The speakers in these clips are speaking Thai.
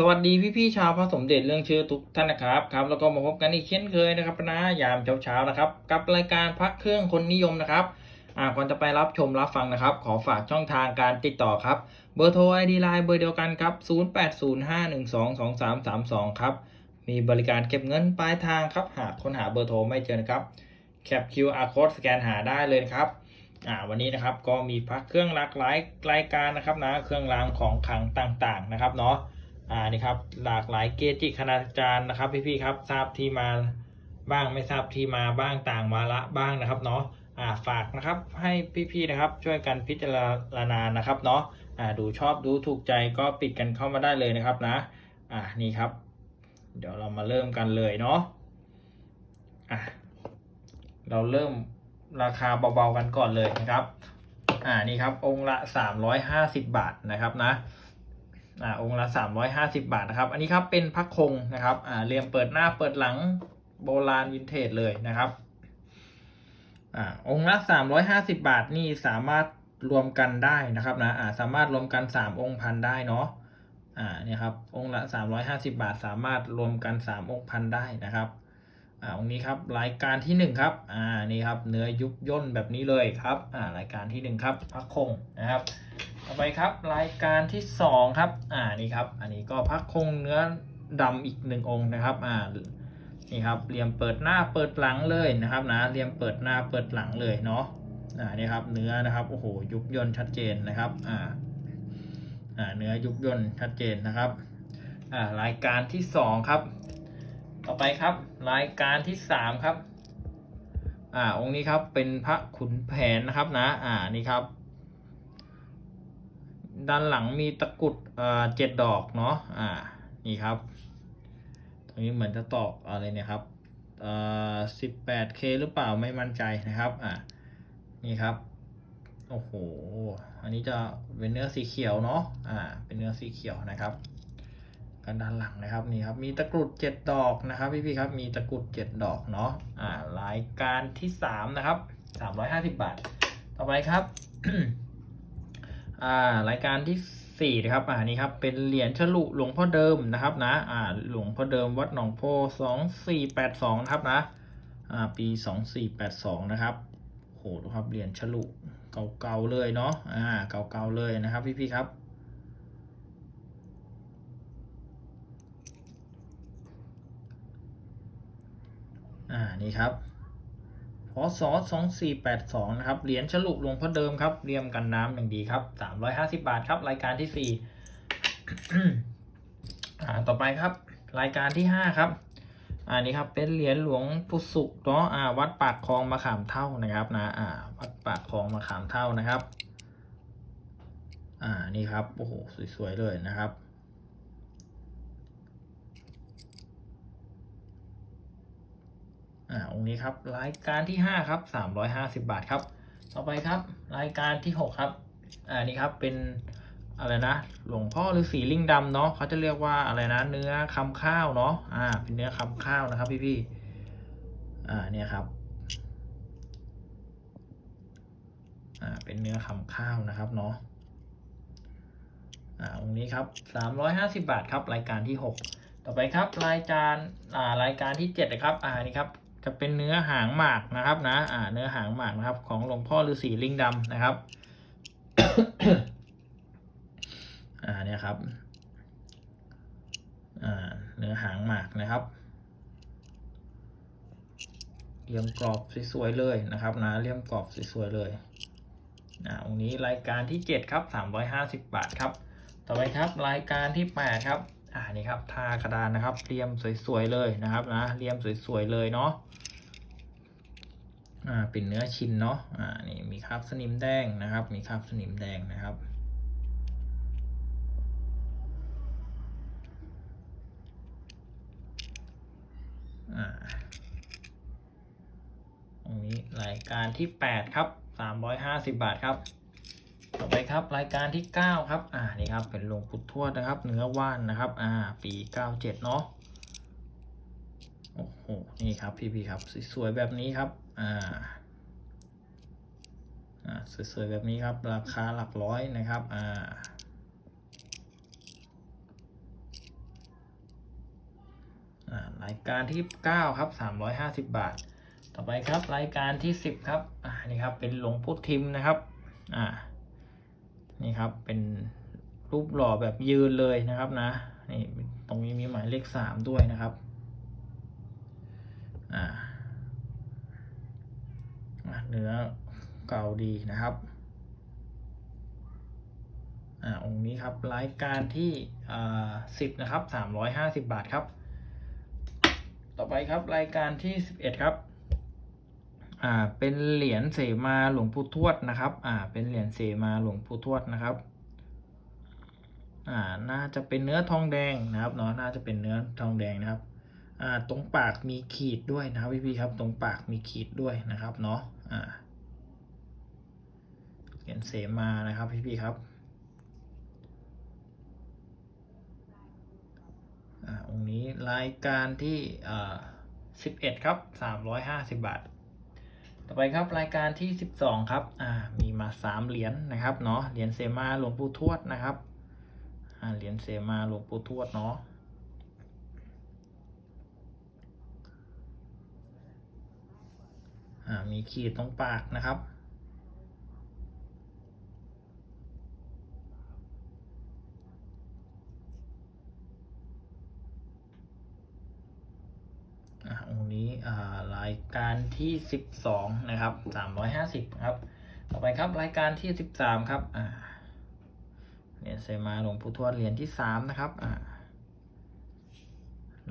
สวัสดีพี่ๆชาวพระสมเด็จเรื่องชื่อทุกท่านนะครับครับแล้วก็มาพบกันอีกเช่นเคยนะครับนะยามเช้าๆนะครับ กับรายการพักเครื่องคนนิยมนะครับอ่าก่อนจะไปรับชมรับฟังนะครับ ขอฝากช่องทางการติดต่อครับ เบอร์โทรไอดีไลน์เบอร์เดียวกันครับ 0805122332 ครับ มีบริการเก็บเงินปลายทางครับ หากค้นหาเบอร์โทรไม่เจอนะครับแคป QR code สแกนหาได้เลยครับอ่าวันนี้นะครับก็มีพักเครื่องหลากหลายรายการนะครับนะเครื่องรางของขลังต่างๆนะครับเนาะ อ่านี่ครับหลากหลายเกจิคณาจารย์นะครับพี่ๆครับทราบที่มาบ้างไม่ทราบที่มาบ้างต่างวาระบ้างนะครับเนาะอ่าฝากนะครับให้พี่ๆนะครับช่วยกันพิจารณานะครับเนาะอ่าดูชอบดูถูกใจก็ปิดกันเข้ามาได้เลยนะครับนะอ่านี่ครับ เดี๋ยวเรามาเริ่มกันเลยเนาะอะเราเริ่มราคาเบาๆกันก่อนเลยนะครับ อ่านี่ครับองค์ละ 350 บาทนะครับนะ อ่าองค์ละ 350 บาทนะครับ อันนี้ครับเป็นพักคงนะครับอ่าเรียมเปิดหน้าเปิดหลังโบราณวินเทจเลยนะครับอ่าองค์ละ 350 บาทนี่สามารถรวมกันได้นะครับนะอ่าสามารถรวมกัน 3 องค์พันได้เนาะอ่าเนี่ยครับองค์ละ 350 บาท สามารถรวมกัน 3 องค์พันได้นะครับ อ่าองนี้ครับรายการที่หนึ่งครับอ่านี่ครับเนื้อยุบย่นแบบนี้เลยครับอ่ารายการที่หนึ่งครับพักคงนะครับต่อไปครับรายการที่สองครับอ่านี่ครับอันนี้ก็พักคงเนื้อดำอีกหนึ่งองค์นะครับอ่านี่ครับเหลี่ยมเปิดหน้าเปิดหลังเลยนะครับนะเหลี่ยมเปิดหน้าเปิดหลังเลยเนาะอ่านี่ครับเนื้อนะครับโอ้โหยุบย่นชัดเจนนะครับอ่าอ่าเนื้อยุบย่นชัดเจนนะครับอ่ารายการที่สองครับ ต่อไปครับ รายการที่สามครับ อ่า องค์นี้ครับเป็นพระขุนแผนนะครับนะ อ่านี่ครับ ด้านหลังมีตะกุดอ่อเจ็ดดอกเนาะอ่า นี่ครับ ตรงนี้เหมือนจะตอกอะไรเนี่ยครับเอ่อสิบแปดเคหรือเปล่าไม่มั่นใจนะครับ อ่านี่ครับโอ้โห อันนี้จะเป็นเนื้อสีเขียวเนาะ อ่า เป็นเนื้อสีเขียวนะครับ กันด้านหลังนะครับนี่ครับมีตะกรุดเจ็ดดอกนะครับพี่ๆครับมีตะกรุดเจ็ดดอกเนาะอ่ารายการที่สามนะครับสามร้อยห้าสิบบาท ต่อไปครับอ่ารายการที่สี่นะครับอ่านี่ครับเป็นเหรียญฉลุหลวงพ่อเดิมนะครับนะอ่าหลวงพ่อเดิมวัดหนองโพสองสี่แปดสองนะครับนะอ่าปีสองสี่แปดสองนะครับโอ้โหดูครับเหรียญฉลุเก่าๆเลยเนาะอ่าเก่าๆเลยนะครับพี่ๆครับ อ่านี่ครับพศสองสี่แปดสองนะครับเหรียญฉลุหลวงพ่อเดิมครับเรียมกันน้ำอย่างดีครับสามร้อยห้าสิบาทครับ รายการที่สี่อ่าต่อไปครับ รายการที่ห้าครับอ่านี่ครับเป็นเหรียญหลวงปู่สุกเนาะอ่าวัดปากคลองมะขามเท่านะครับนะอ่าวัดปากคลองมะขามเท่านะครับ อ่านี่ครับโอ้โหสวยๆเลยนะครับ อ่าองค์นี้ครับรายการที่ห้าครับสามร้อยห้าสิบาทครับ ต่อไปครับ รายการที่หกครับอ่านี่ครับเป็นอะไรนะหลวงพ่อฤาษีลิงดำเนาะเขาจะเรียกว่าอะไรนะ เนื้อคำข้าวเนาะอ่า เป็นเนื้อคำข้าวนะครับพี่พี่อ่าเนี่ยครับอ่าเป็นเนื้อคำข้าวนะครับเนาะอ่าองค์นี้ครับสามร้อยห้าสิบาทครับ รายการที่หกต่อไปครับ รายการอ่ารายการที่เจ็ดนะครับอ่านี่ครับ จะเป็นเนื้อหางหมากนะครับนะอ่าเนื้อหางหมากนะครับ ของหลวงพ่อฤาษีลิงดำนะครับ อ่าเนี่ยครับ อ่าเนื้อหางหมากนะครับเรียมกรอบสวยๆเลยนะครับนะเรียมกรอบสวยๆเลยอ่าองค์นี้รายการที่เจ็ดครับสามร้อยห้าสิบบาทครับ ต่อไปครับรายการที่แปดครับ อ่านี่ครับทากระดานนะครับเรียมสวยๆเลยนะครับนะเรียมสวยๆเลยเนาะอ่าเป็นเนื้อชิ้นเนาะอ่านี่มีคราบสนิมแดงนะครับ มีคราบสนิมแดงนะครับอ่าตรงนี้รายการที่แปดครับสามร้อยห้าสิบบาทครับ ต่อไปครับรายการที่ 9 ครับ อ่านี่ครับเป็นหลวงปู่ทวดนะครับ เนื้อว่านนะครับ อ่า ปี 97 เนาะโอ้โหนี่ครับพี่พี่ๆครับสวยๆแบบนี้ครับ อ่าอ่าสวยๆแบบนี้ครับ ราคาหลักร้อยนะครับ อ่าอ่ารายการที่ 9 ครับ 350 บาท ต่อไปครับ รายการที่ 10 ครับ อ่า นี่ครับ เป็นหลวงพุทธิมนะครับ อ่า นี่ครับเป็นรูปหล่อแบบยืนเลยนะครับนะนี่ตรงนี้มีหมายเลข3ด้วยนะครับอ่าเนื้อเก่าดีนะครับอ่าองค์นี้ครับรายการที่อ่า10นะครับ350บาทครับ ต่อไปครับรายการที่11ครับ อ่าเป็นเหรียญเสมาหลวงปู่ทวดนะครับอ่าเป็นเหรียญเสมาหลวงปู่ทวดนะครับอ่าน่าจะเป็นเนื้อทองแดงนะครับเนาะน่าจะเป็นเนื้อทองแดงนะครับอ่าตรงปากมีขีดด้วยนะครับพี่ๆครับตรงปากมีขีดด้วยนะครับเนาะอ่าเหรียญเสมานะครับพี่ๆครับอ่าองค์นี้รายการที่อ่าสิบเอ็ดครับสามร้อยห้าสิบบาท ต่อไปครับรายการที่สิบสองครับอ่ามีมาสามเหรียญนะครับเนาะเหรียญเซมาหลวงปู่ทวดนะครับอ่าเหรียญเซมาหลวงปู่ทวดเนาะอ่ามีขีดตรงปากนะครับ อ่าองค์นี้รายการที่สิบสองนะครับสามร้อยห้าสิบครับ ต่อไปครับรายการที่สิบสามครับอ่าเหรียญเซมาหลวงปู่ทวดเหรียญที่สามนะครับอ่า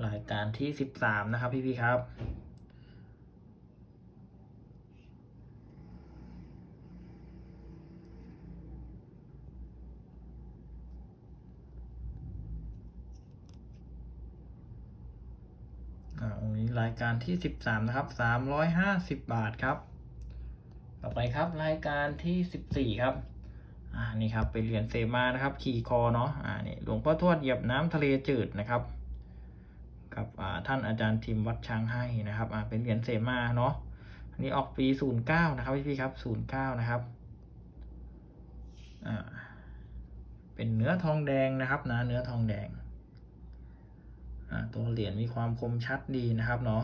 รายการที่สิบสามนะครับพี่พี่ครับ อ่าองค์นี้ราย การที่สิบสามนะครับสามร้อยห้าสิบบาทครับ ต่อไปครับรายการที่สิบสี่ครับอ่านี่ครับเป็นเหรียญเซมานะครับ ขี่คอเนาะอ่านี่หลวงพ่อทวดเหยียบน้ำทะเลจืดนะครับ กับอ่าท่านอาจารย์ทิมวัดช้างให้นะครับอ่าเป็นเหรียญเซมาเนาะอันนี้ออกปีศูนย์เก้านะครับพี่พี่ครับศูนย์เก้านะครับอ่าเป็นเนื้อทองแดงนะครับนะเนื้อทองแดง ตัวเหรียญมีความคมชัดดีนะครับเนาะ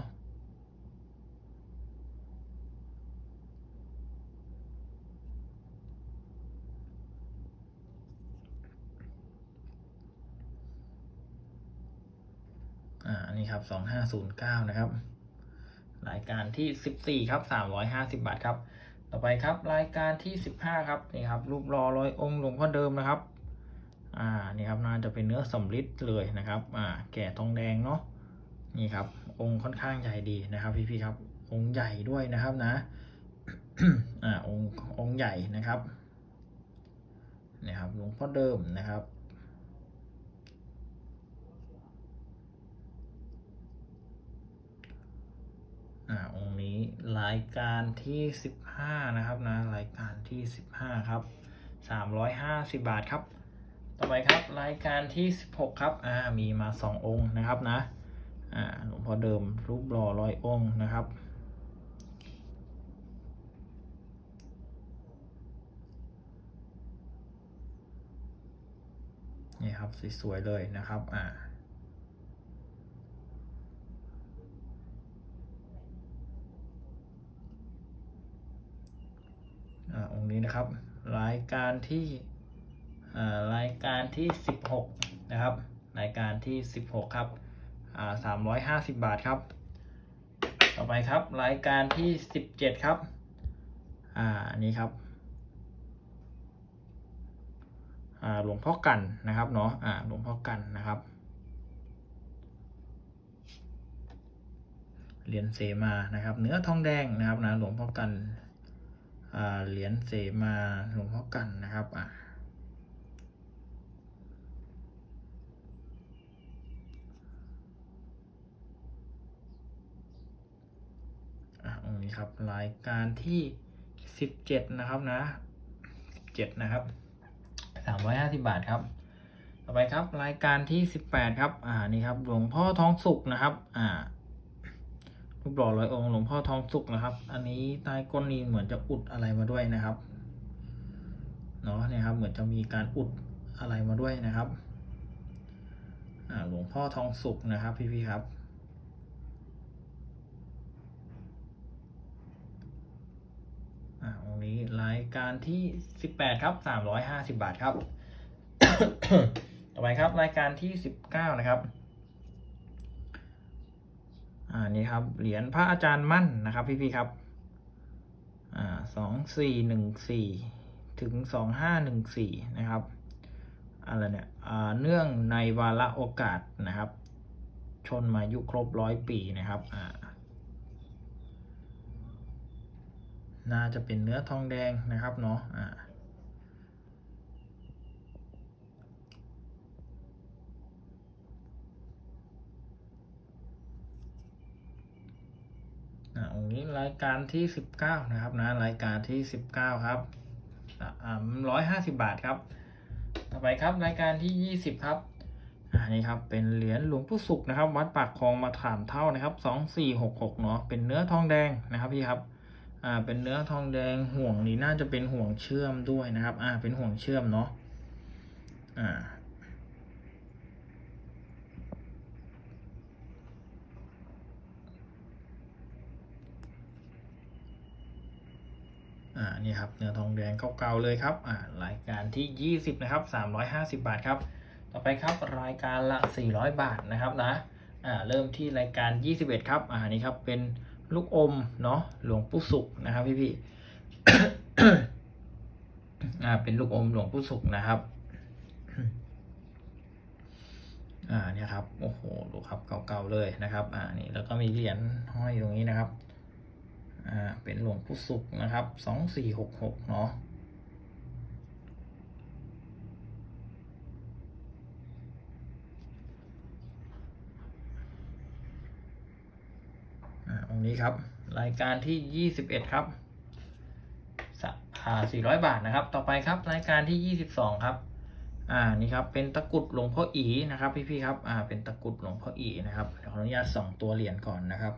อ่านี่ครับสองห้าศูนย์เก้านะครับ รายการที่สิบสี่ครับสามร้อยห้าสิบาทครับ ต่อไปครับ รายการที่สิบห้าครับ นี่ครับ รูปรอร้อยองค์หลวงพ่อเดิมนะครับ อ่านี่ครับน่าจะเป็นเนื้อสำริดเลยนะครับอ่าแก่ทองแดงเนาะนี่ครับ องค์ค่อนข้างใหญ่ดีนะครับพี่ๆครับองค์ใหญ่ด้วยนะครับนะอ่าองค์องค์ใหญ่นะครับนี่ครับหลวงพ่อเดิมนะครับอ่าองค์นี้รายการที่สิบห้านะครับนะรายการที่สิบห้าครับสามร้อยห้าสิบบาทครับ ต่อไปครับรายการที่สิบหกครับ อ่า มีมาสององค์นะครับนะ อ่า หลวงพ่อเดิมรูปหล่อร้อยองค์นะครับ นี่ครับ สวยๆเลยนะครับ อ่าอ่าองค์นี้นะครับ รายการที่ รายการที่สิบหกนะครับ รายการที่สิบหกครับสามร้อยห้าสิบบาทครับ ต่อไปครับ รายการที่สิบเจ็ดครับ อ่าอันนี้ครับหลวงพ่อกันนะครับเนาะหลวงพ่อกันนะครับ เหรียญเสมานะครับ เนื้อทองแดงนะครับนะหลวงพ่อกันเหรียญเสมาหลวงพ่อกันนะครับอ่า อะองค์ นี้ครับรายการที่สิบเจ็ดนะครับนะสิบเจ็ดนะครับสามร้อยห้าสิบาทครับ ต่อไปครับรายการที่สิบแปดครับ อ่านี่ครับหลวงพ่อทองสุกนะครับ อ่ารูปหล่อร้อยองค์หลวงพ่อทองสุกนะครับ อันนี้ใต้ก้นนี้เหมือนจะอุดอะไรมาด้วยนะครับเนาะเนี่ยครับเหมือนจะมีการอุดอะไรมาด้วยนะครับอ่าหลวงพ่อทองสุกนะครับพี่ๆครับ อ่าตรงนี้รายการที่สิบแปดครับสามร้อยห้าสิบาทครับ ต่อไปครับรายการที่สิบเก้านะครับอ่านี่ครับเหรียญพระอาจารย์มั่นนะครับพี่ๆครับอ่าสองสี่หนึ่งสี่ถึงสองห้าหนึ่งสี่นะครับอะไรเนี่ยอ่าเนื่องในวาระโอกาสนะครับ ชนมายุครบร้อยปีนะครับอ่า น่าจะเป็นเนื้อทองแดงนะครับเนาะอ่าองค์นี้รายการที่สิบเก้านะครับนะรายการที่สิบเก้าครับอ่าร้อยห้าสิบบาทครับ ต่อไปครับรายการที่ยี่สิบครับอ่านี่ครับเป็นเหรียญหลวงปู่ศุกร์นะครับ วัดปากคลองมาถามเท่านะครับสองสี่หกหกเนาะเป็นเนื้อทองแดงนะครับพี่ครับ อ่าเป็นเนื้อทองแดงห่วงนี้น่าจะเป็นห่วงเชื่อมด้วยนะครับ อ่าเป็นห่วงเชื่อมเนาะอ่าอ่านี่ครับเนื้อทองแดงเก่าๆเลยครับอ่ารายการที่ 20 นะครับ 350 บาทครับ ต่อไปครับรายการละ 400 บาทนะครับนะอ่าเริ่มที่รายการ 21 ครับอ่านี่ครับเป็น ลูกอมเนาะหลวงปู่สุขนะครับพี่พี่อ่าเป็นลูกอมหลวงปู่สุขนะครับ อ่าเนี่ยครับโอ้โหดูครับเก่าๆเลยนะครับ อ่านี่แล้วก็มีเหรียญห้อยตรงนี้นะครับ อ่าเป็นหลวงปู่สุขนะครับสองสี่หกหกเนาะ อ่าองนี้ครับ รายการที่ 21 ครับสะอ่า400 บาทนะครับ ต่อไปครับรายการที่ 22 ครับ อ่า นี่ครับ เป็นตะกุดหลวงพ่ออีนะครับ พี่ๆครับ อ่า เป็นตะกุดหลวงพ่ออีนะครับขออนุญาตส่องตัวเหรียญก่อนนะครับ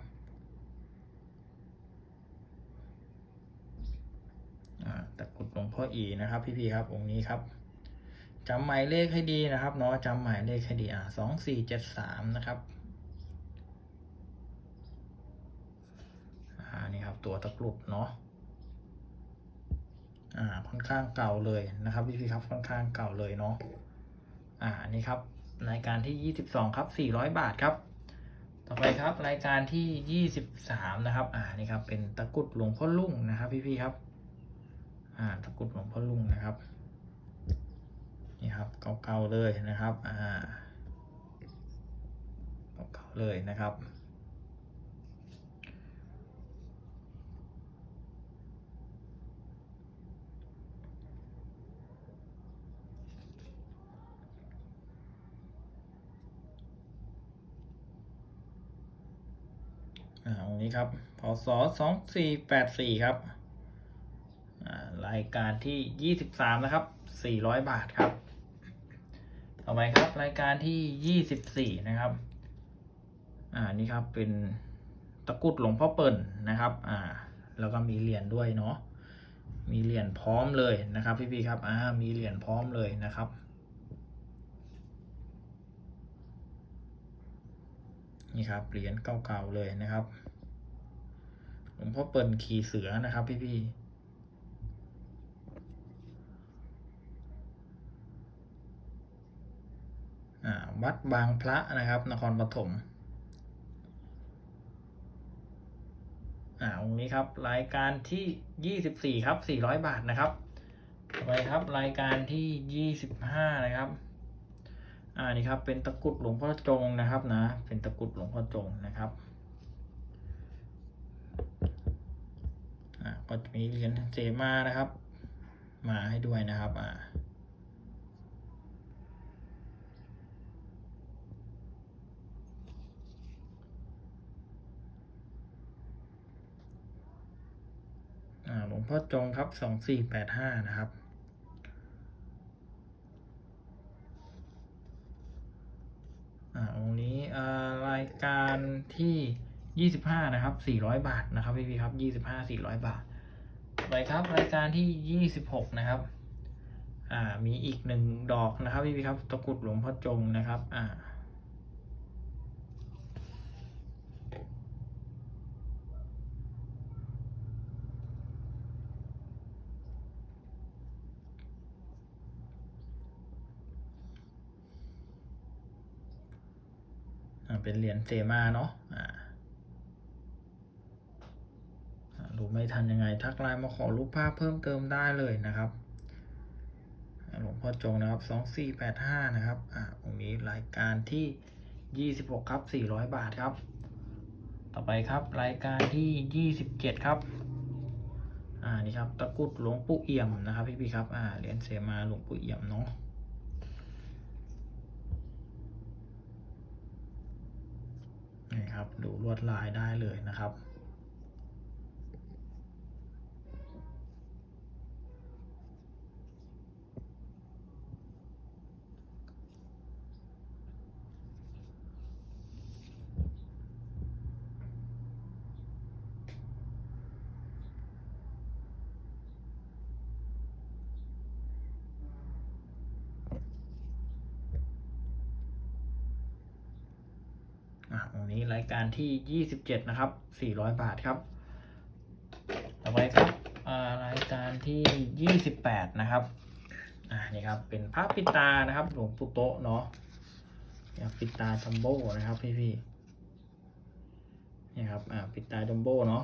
อ่า ตะกุดหลวงพ่ออีนะครับ พี่ๆครับ องค์นี้ครับจำหมายเลขให้ดีนะครับเนาะจำหมายเลขให้ดี อ่าสองสี่เจ็ดสามนะครับ อ่านี่ครับ ตัวตะกรุดเนาะอ่าค่อนข้างเก่าเลยนะครับพี่พี่ๆครับค่อนข้างเก่าเลยเนาะอ่านี่ครับรายการที่ยี่สิบสองครับสี่ร้อยบาทครับ ต่อไปครับรายการที่ยี่สิบสามนะครับอ่านี่ครับเป็นตะกรุดหลวงพ่อลุ่งนะครับ พี่พี่ๆครับอ่าตะกรุดหลวงพ่อลุ่งนะครับนี่ครับเก่าๆเลยนะครับอ่าเก่าๆเลยนะครับ อ่าองนี้ครับพศสองสี่แปดสี่ครับอ่ารายการที่ยี่สิบสามนะครับสี่ร้อยบาทครับ ต่อไปครับรายการที่ยี่สิบสี่นะครับ อ่า นี่ครับเป็นตะกุดหลวงพ่อเปิ่นนะครับ อ่า แล้วก็มีเหรียญด้วยเนาะ มีเหรียญพร้อมเลยนะครับ พี่ๆครับ อ่า มีเหรียญพร้อมเลยนะครับ นี่ครับเหรียญเก่าๆเลยนะครับหลวงพ่อเปิ่นขี่เสือนะครับ พี่ๆอวัดบางพระนะครับ นครปฐมอ่าองค์นี้ครับ รายการที่ยี่สิบสี่ครับสี่ร้อยบาทนะครับไปครับ รายการที่ยี่สิบห้านะครับ อ่านี่ครับเป็นตะกุดหลวงพ่อจงนะครับนะ เป็นตะกุดหลวงพ่อจงนะครับอ่าก็จะมีเหรียญเจมานะครับ มาให้ด้วยนะครับอ่าหลวงพ่อจงครับสองสี่แปดห้านะครับ อ่าองค์นี้รายการที่ยี่สิบห้านะครับสี่ร้อยบาทนะครับพี่พี่ครับยี่สิบห้าสี่ร้อยบาทไปครับรายการที่ยี่สิบหกนะครับ อ่ามีอีกหนึ่งดอกนะครับพี่พี่ครับตะกรุดหลวงพ่อจงนะครับ อ่า เป็นเหรียญเซมาเนาะรู้ไม่ทันยังไง ทักไลน์มาขอรูปภาพเพิ่มเติมได้เลยนะครับหลวงพ่อจงนะครับสองสี่แปดห้านะครับ อ่าตรงนี้รายการที่ยี่สิบหกครับสี่ร้อยบาทครับ ต่อไปครับรายการที่ยี่สิบเจ็ดครับ อ่า นี่ครับ ตะกุดหลวงปู่เอี่ยมนะครับพี่พี่ครับ อ่า เหรียญเสมาหลวงปู่เอี่ยมเนาะ ครับ ดูลวดลายได้เลยนะครับ งนี้รายการที่ 27 นะครับ 400 บาทครับ ต่อไปครับรายการที่ 28 นะครับอ่านี่ครับ เป็นพระปิตานะครับ หลวงปู่โตเนาะปิตาจัมโบ้นะครับพี่พี่นี่ครับอ่าปิตาจัมโบ้เนาะ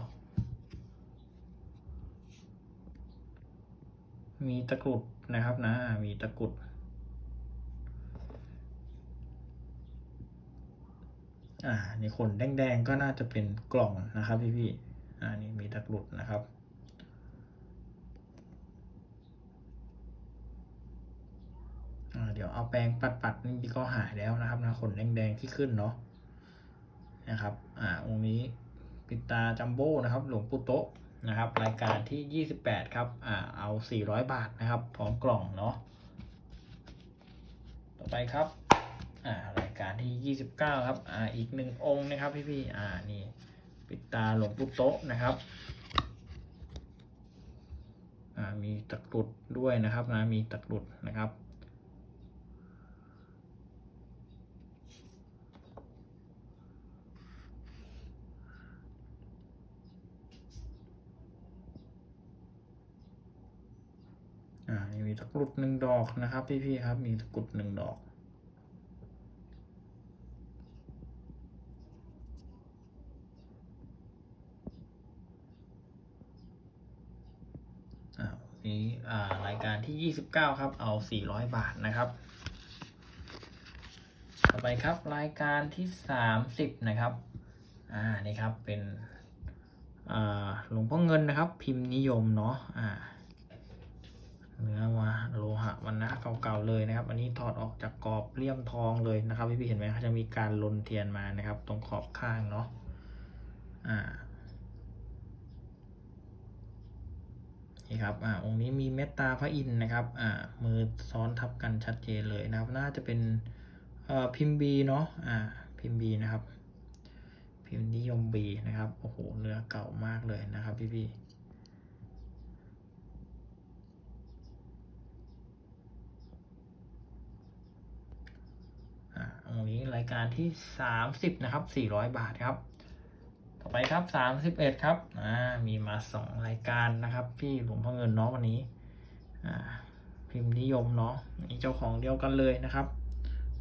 มีตะกรุดนะครับนะอ่ามีตะกรุด อ่านี่ขนแดงๆก็น่าจะเป็นกล่องนะครับพี่พี่ๆอ่านี่มีตะกรุดนะครับ อ่าเดี๋ยวเอาแปรงปัดๆนี่ก็หายแล้วนะครับนะขนแดงๆที่ขึ้นเนาะนะครับอ่าองค์นี้ปิตาจัมโบ้นะครับหลวงปู่โตะนะครับ รายการที่ 28 ครับอ่าเอา 400 บาทนะครับพร้อมกล่องเนาะต่อไปครับอ่าร การที่ 29 ครับ อ่า อีกหนึ่งองค์นะครับพี่พี่ๆอ่า นี่ ปิดตาหลวงปู่โต๊ะนะครับ อ่า มีตะกรุดด้วยนะครับนะ มีตะกรุดนะครับ อ่า นี่มีตะกรุดหนึ่งดอกนะครับพี่พี่ๆครับ มีตะกรุดหนึ่งดอก อ่า นี้รายการที่ 29 ครับ เอา 400 บาทนะครับ ต่อไปครับรายการที่ 30 นะครับ อ่า นี่ครับ เป็นอ่าหลวงพ่อเงินนะครับ พิมพ์นิยมเนาะ อ่า เนื้อวะโลหะวันนะเก่าๆเลยนะครับ อันนี้ถอดออกจากกรอบเลี่ยมทองเลยนะครับพี่ๆเห็นไหมเขาจะมีการลนเทียนมานะครับ ตรงขอบข้างเนาะ อ่า นี่ครับอ่าองค์นี้มีเมตตาพระอินทร์นะครับอ่ามือซ้อนทับกันชัดเจนเลยนะครับ น่าจะเป็นเอ่อพิมพ์บีเนาะอ่าพิมพ์บีนะครับ พิมพ์นิยมบีนะครับโอ้โหเนื้อเก่ามากเลยนะครับพี่ๆอ่าองค์นี้รายการที่ 30 นะครับ 400 บาทครับ ต่อไปครับ31ครับอ่ามีมา2รายการนะครับ พี่หลวงพ่อเงินเนาะวันนี้อ่าพิมพ์นิยมเนาะนี่เจ้าของเดียวกันเลยนะครับ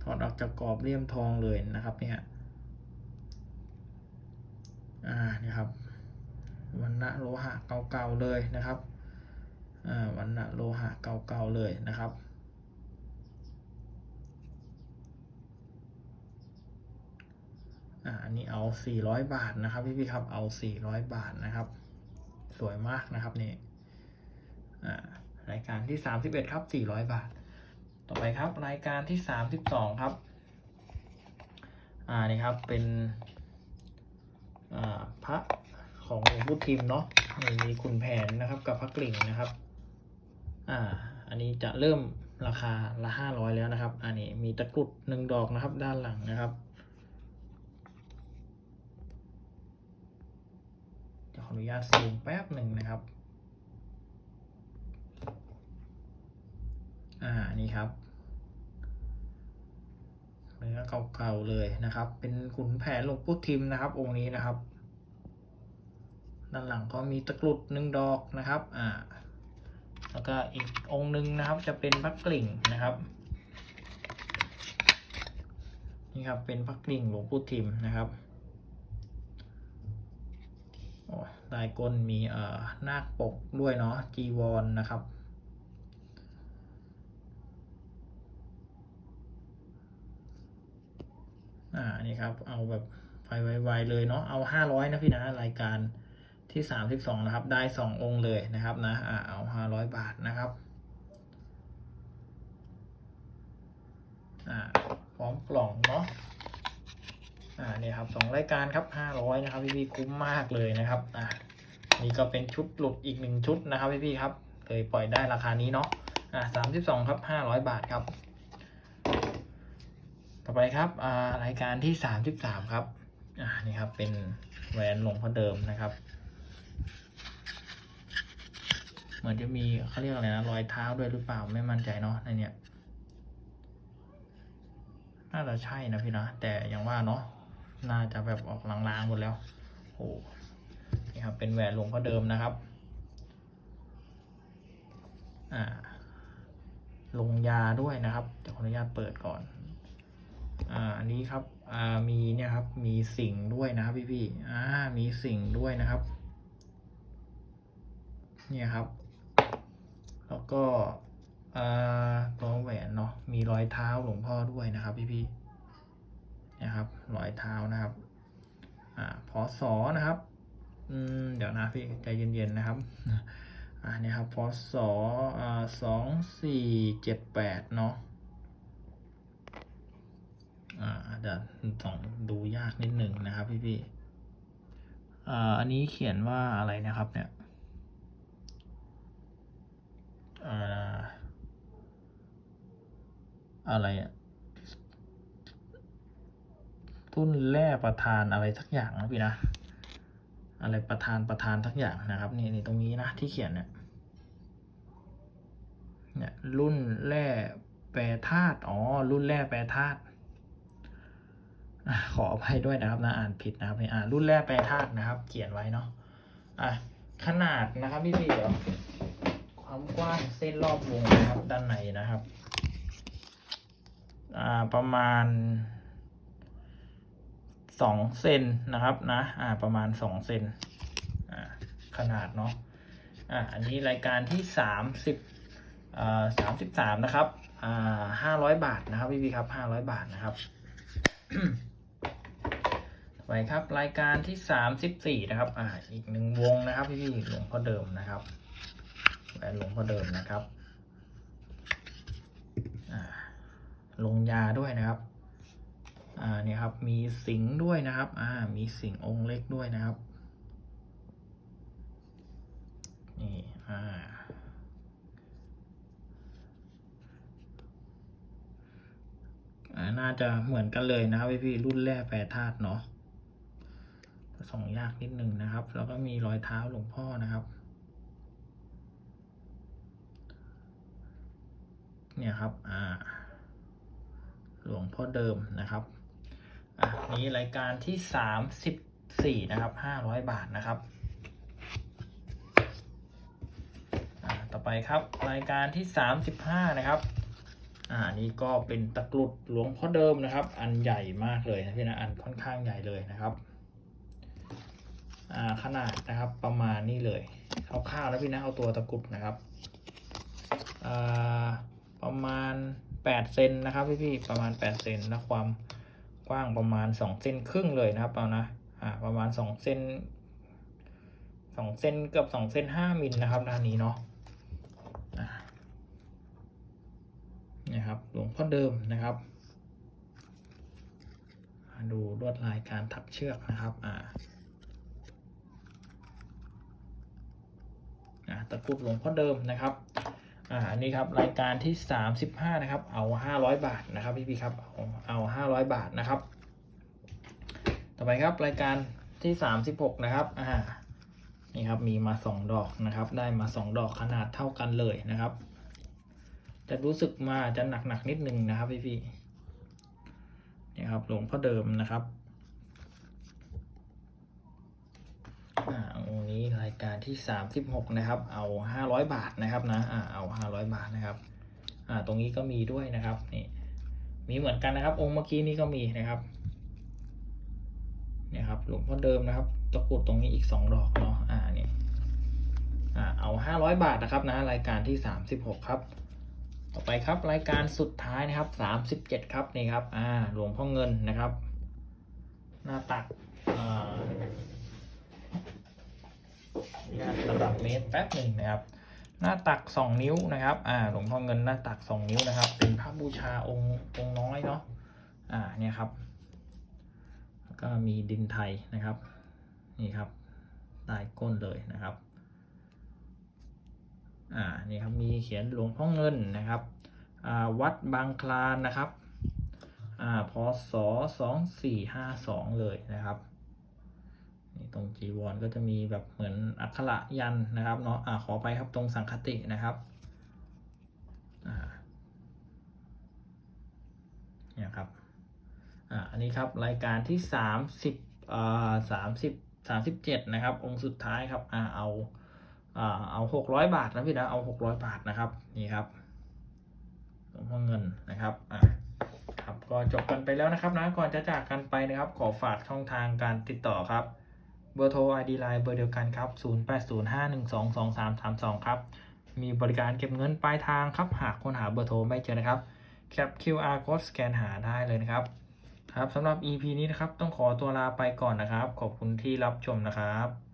ถอดออกจากกรอบเลี่ยมทองเลยนะครับเนี่ยอ่านี่ครับวันณะโลหะเก่าๆเลยนะครับอ่าวันณะโลหะเก่าๆเลยนะครับ อันนี้เอา 400 บาทนะครับพี่พี่ครับเอา 400 บาทนะครับ สวยมากนะครับนี่รายการที่ 31 ครับ 400 บาท ต่อไปครับรายการที่ 32 ครับอ่านี่ครับเป็นอ่าพระของหลวงพุทธิมเนาะนี่มีคุณแผนนะครับ กับพระกลิ่งนะครับอ่าอันนี้จะเริ่มราคาละห้าร้อยแล้วนะครับ อันนี้มีตะกรุดหนึ่งดอกนะครับ ด้านหลังนะครับ เดี๋ยว ขออนุญาตซูมแป๊บหนึ่งนะครับ อ่า นี่ครับ เนื้อเก่าๆเลยนะครับ เป็นขุนแผนหลวงปู่ทิมนะครับ องค์นี้นะครับ ด้านหลังก็มีตะกรุดหนึ่งดอกนะครับ อ่า แล้วก็อีกองค์หนึ่งนะครับ จะเป็นพระกลิ่งนะครับ นี่ครับ เป็นพักกลิ่งหลวงปู่ทิมนะครับ ลายก้นมีเอ่อนาคปกด้วยเนาะจีวรนนะครับ อ่านี่ครับ เอาแบบไฟไวๆเลยเนาะเอาห้าร้อยนะพี่นะรายการที่สามสิบสองนะครับ ได้สององค์เลยนะครับนะอ่าเอาห้าร้อยบาทนะครับอ่าพร้อมกล่องเนาะ อ่านี่ครับสองรายการครับห้าร้อยนะครับพี่พี่ๆคุ้มมากเลยนะครับอ่านี่ก็เป็นชุดหลุดอีกหนึ่งชุดนะครับพี่พี่ๆครับเคยปล่อยได้ราคานี้เนาะอ่าสามสิบสองครับห้าร้อยบาทครับ ต่อไปครับอ่ารายการที่สามสิบสามครับอ่านี่ครับเป็นแหวนหลวงพ่อเดิมนะครับเหมือนจะมีเขาเรียกอะไรนะรอยเท้าด้วยหรือเปล่าไม่มั่นใจเนาะในเนี้ยน่าจะใช่นะพี่นะแต่อย่างว่าเนาะ น่าจะแบบออกลางๆหมดแล้วโอ้นี่ครับเป็นแหวนหลวงพ่อเดิมนะครับ อ่า ลงยาด้วยนะครับเดี๋ยวขออนุญาตเปิดก่อน อ่าอันนี้ครับ อ่ามีเนี่ยครับ มีสิ่งด้วยนะครับพี่พี่ๆอ่ามีสิ่งด้วยนะครับ เนี่ยครับ แล้วก็อ่าตัวแหวนเนาะมีรอยเท้าหลวงพ่อด้วยนะครับ พี่พี่ๆ นี่ยครับรอยเท้านะครับอ่าพอสอนะครับอืมเดี๋ยวนะพี่ใจเย็นๆนะครับอ่าเนี่ยครับพอสออ่าสองสี่เจ็ดแปดเนาะอ่าอาจจะต้องดูยากนิดหนึ่งนะครับพี่พี่ๆอ่าอันนี้เขียนว่าอะไรนะครับเนี่ยอ่าอะไรอะ ทุนแร่ประธานอะไรทักอย่างนะพี่นะ อะไรประธานประธานทักอย่างนะครับนี่นี่ตรงนี้นะที่เขียนเนี่ยเนี่ยรุ่นแร่แปรธาตุอ๋อรุ่นแร่แปรธาตุขออภัยด้วยนะครับนะอ่านผิดนะครับนี่อ่ารุ่นแรกแปรธาตุนะครับ เขียนไว้เนาะอะขนาดนะครับพี่พี่ๆเดี๋ยวความกว้างเส้นรอบวงนะครับด้านในนะครับ อ่าประมาณ สองเซนนะครับนะอ่าประมาณสองเซนอ่าขนาดเนาะอ่าอันนี้รายการที่สามสิบอ่าสามสิบสามนะครับอ่าห้าร้อยบาทนะครับพี่พี่ครับห้าร้อยบาทนะครับไปครับรายการที่สามสิบสี่นะครับอ่าอีกหนึ่งวงนะครับพี่พี่หลวงพ่อเดิมนะครับแหวนหลวงพ่อเดิมนะครับอ่าลงยาด้วยนะครับ อ่าเนี่ยครับมีสิงด้วยนะครับอ่ามีสิงองค์เล็กด้วยนะครับนี่อ่าน่าจะเหมือนกันเลยนะครับพี่พี่รุ่นแรกแปรธาตุเนาะส่องยากนิดนึงนะครับ แล้วก็มีรอยเท้าหลวงพ่อนะครับ เนี่ยครับ อ่า หลวงพ่อเดิมนะครับ อะนี้รายการที่สามสิบสี่นะครับห้าร้อยบาทนะครับอ่าต่อไปครับรายการที่สามสิบห้านะครับอ่านี่ก็เป็นตะกรุดหลวงพ่อเดิมนะครับ อันใหญ่มากเลยนะพี่นะอันค่อนข้างใหญ่เลยนะครับอ่าขนาดนะครับประมาณนี้เลยคร่าวๆนะพี่นะเอาตัวตะกรุดนะครับอ่าประมาณแปดเซนนะครับพี่พี่ๆประมาณแปดเซนนะความ กว้างประมาณสองเซนครึ่งเลยนะครับเอานะอ่าประมาณสองเซนสองเซนเกือบสองเซนห้ามิลนะครับด้านนี้เนาะอ่านี่ครับหลวงพ่อเดิมนะครับอ่าดูลวดลายการถักเชือกนะครับอ่าอ่าตะกรุดหลวงพ่อเดิมนะครับ อ่านนี้ครับรายการที่สามสิบห้านะครับ เอาห้าร้อยบาทนะครับพี่พี่ครับเอาเอาห้าร้อยบาทนะครับ ต่อไปครับรายการที่สามสิบหกนะครับอ่านี่ครับมีมาสองดอกนะครับ ได้มาสองดอกขนาดเท่ากันเลยนะครับ จะรู้สึกมาจะหนักหนักนิดนึงนะครับพี่พี่นี่ครับหลวงพ่อเดิมนะครับ อ่าองค์ นี้รายการที่สามสิบหกนะครับ เอาห้าร้อยบาทนะครับนะอ่าเอาห้าร้อยบาทนะครับอ่าตรงนี้ก็มีด้วยนะครับนี่มีเหมือนกันนะครับ องค์เมื่อกี้นี้ก็มีนะครับเนี่ยครับหลวงพ่อเดิมนะครับ ตะกรุดตรงนี้อีกสองดอกเนาะอ่านี่อ่าเอาห้าร้อยบาทนะครับนะรายการที่สามสิบหกครับ ต่อไปครับรายการสุดท้ายนะครับสามสิบเจ็ดครับนี่ครับอ่าหลวงพ่อเงินนะครับ หน้าตักอ่า ระดับเมตรแป๊บหนึ่งนะครับ หน้าตักสองนิ้วนะครับอ่าหลวงพ่อเงินหน้าตักสองนิ้วนะครับ เป็นพระบูชาองค์องค์น้อยเนาะอ่าเนี่ยครับแล้วก็มีดินไทยนะครับ นี่ครับใต้ก้นเลยนะครับอ่านี่ครับมีเขียนหลวงพ่อเงินนะครับอ่าวัดบางคลานนะครับอ่าพศสองสี่ห้าสองเลยนะครับ นี่ตรงจีวรก็จะมีแบบเหมือนอักขระยันนะครับเนาะอ่าขอไปครับตรงสังคตินะครับอ่าเนี่ยครับอ่าอันนี้ครับรายการที่สามสิบอ่าสามสิบสามสิบเจ็ดนะครับ องค์สุดท้ายครับอ่าเอาอ่าเอาหกร้อยบาทนะพี่นะเอาหกร้อยบาทนะครับนี่ครับหลวงพ่อเงินนะครับอ่าครับก็จบกันไปแล้วนะครับนะก่อนจะจากกันไปนะครับ ขอฝากช่องทางการติดต่อครับ เบอร์โทร ID Line เบอร์เดียวกันครับ 0805122332 ครับ มีบริการเก็บเงินปลายทางครับ หากค้นหาเบอร์โทรไม่เจอนะครับ แคป QR code สแกนหาได้เลยนะครับ ครับสำหรับ EP นี้นะครับ ต้องขอตัวลาไปก่อนนะครับ ขอบคุณที่รับชมนะครับ